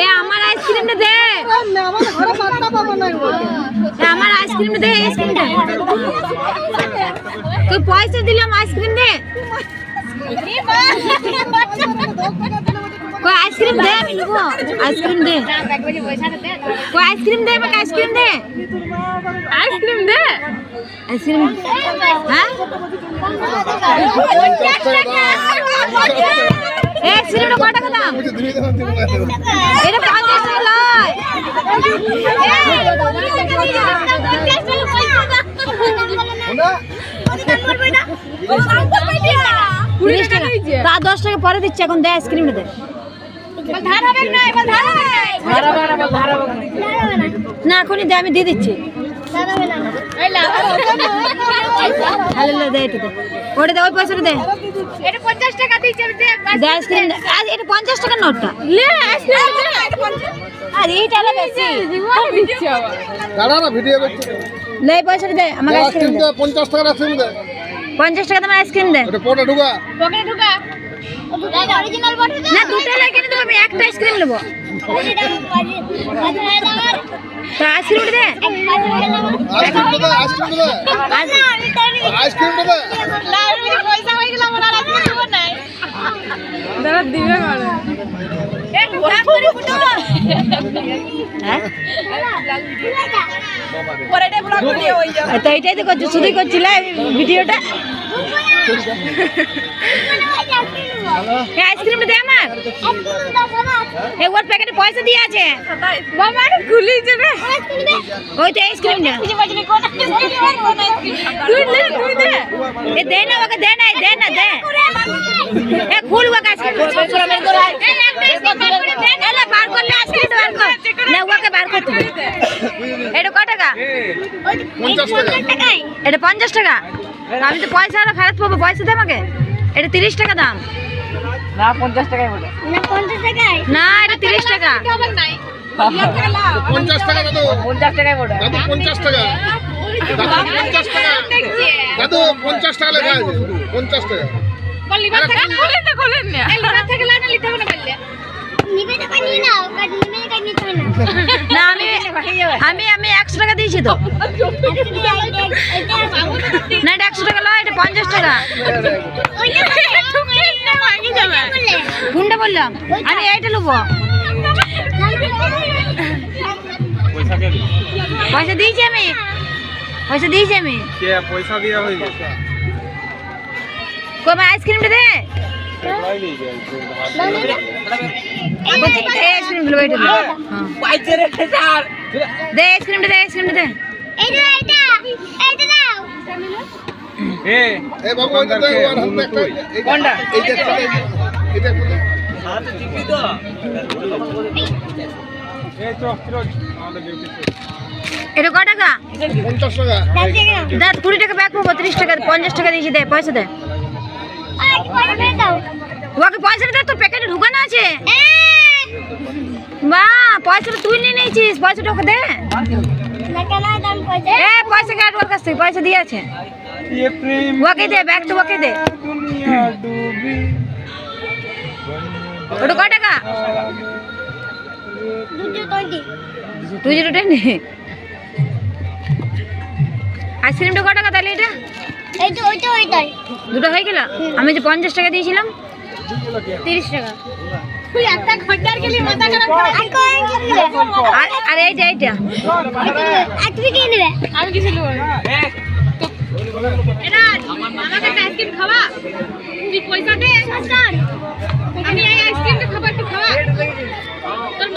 এ আমার আইসক্রিমটা দে। আমার আইসক্রিমটা দে আইসক্রিমটা তুই পয়সা দিলাম আইসক্রিম দে। কই আইসক্রিম দে আমি নেব। আইসক্রিম দে। কই আইসক্রিম দে আমাকে আইসক্রিম দে। আইসক্রিম দে। আইসক্রিম হ্যাঁ? এ আইসক্রিমটা কত টাকা দাম এটা পঞ্চাশ টাকা লয় তা দশ টাকা পরে দিচ্ছে এখন দে। আইসক্রিমটা দে না? এখনই দে আমি দিয়ে দিচ্ছি। ওটা দে ওই পয়সাটা দে। এটা পঞ্চাশ টাকা দিয়েছে দে আইসক্রিম দে আজ এটা পঞ্চাশ টাকার নোটটা। আর এইটা হলো বেশি দাঁড়া না ভিডিও করছি। লে এই পয়সাটা দে আমাকে আইসক্রিম আইসক্রিম দে। দে পঞ্চাশ টাকার আইসক্রিম দে। পঞ্চাশ টাকা তোমার আইসক্রিম দে। ওটা পটা ঢুকা। পকেটে ঢুকা। না দুটো লাগে কিন্তু আমি একটা আইসক্রিম নেব। তো দে। আইসক্রিম দে আইসক্রিম দে। আইসক্রিম দে পয়সা হয়ে গেল আমার আর আজকে দিব নাই হ্যাঁ? তো এইটাই তো করছি শুধুই করছিলে ভিডিওটা? আইসক্রিমটা দে আমার। এই ওর প্যাকেটে পয়সা দিয়ে আছে। বাবা খুলি যাবে ওই তো আইসক্রিমটা তুই দে তুই দে। এ দে না ওকে দে না দে না দে। এ খুল ওকে আইসক্রিম এলা বার করলে আইসক্রিম বার কর। না ওকে বার করতে এটা কত টাকা? পঞ্চাশ টাকা। এটা পঞ্চাশ টাকা? আমি তো পয়সা আরও ফেরত পাবো। পয়সা দে আমাকে। এটা তিরিশ টাকা দাম। না পঞ্চাশ টাকায়? না এটা তিরিশ টাকা। পঞ্চাশ টাকা দাদু। পঞ্চাশ টাকায় দাদু পঞ্চাশ টাকা। দাদু পঞ্চাশ টাকা। দাদু পঞ্চাশ টাকা লেখা আছে। পঞ্চাশ টাকা। আমি আমি আমি একশো টাকা দিয়েছি তো। না এটা একশো টাকা লয় এটা পঞ্চাশ টাকা। কোনটা বললাম? আমি এইটা নেব। পয়সা দিয়েছি আমি। পয়সা দিয়েছি আমি। কে পয়সা দেওয়া হয়ে গেছে? কবে আইসক্রিমটা দে। বলছি, এই আইসক্রিমগুলো ওইটা দে হ্যাঁ। দে আইসক্রিমটা দে আইসক্রিমটা দে। এ এ বাবু ওইটা দে ওর হাতে একটা কোনটা? এইটা একটা দে, এটা একটা দে। এটা ক টাকা? পঞ্চাশ টাকা। দে কুড়ি টাকা ব্যাগ পাবো তিরিশ টাকা পঞ্চাশ টাকা দিয়েছি দে পয়সা দে। ওকে পয়সাটা দে তোর প্যাকেটে ঢুকানো আছে। বা পয়সাটা তুই নিয়ে নিয়েছিস পয়সাটা ওকে দে। এ পয়সা কাট ওর কাছ থেকে? পয়সা দিয়ে আছে। ওকে দে ব্যাগটা ওকে দে। ওটা ক টাকা? Two zero ten. আইসক্রিমটা ক টাকা তাহলে এটা? দুটো হয়ে গেল? আমি যে পঞ্চাশ টাকা দিয়েছিলাম তিরিশ টাকা। তুই একটা খদ্দার গেলি মাথা খারাপ আর আর এইটা। এইটা আমি কিছু নেব না। আমাকে আইসক্রিম খাওয়া। তুই পয়সা দে। আমি এই আইসক্রিমটা খাব একটু খাওয়া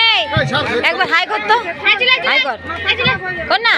এই একবার হাই কর তো। হাই কর। কর না।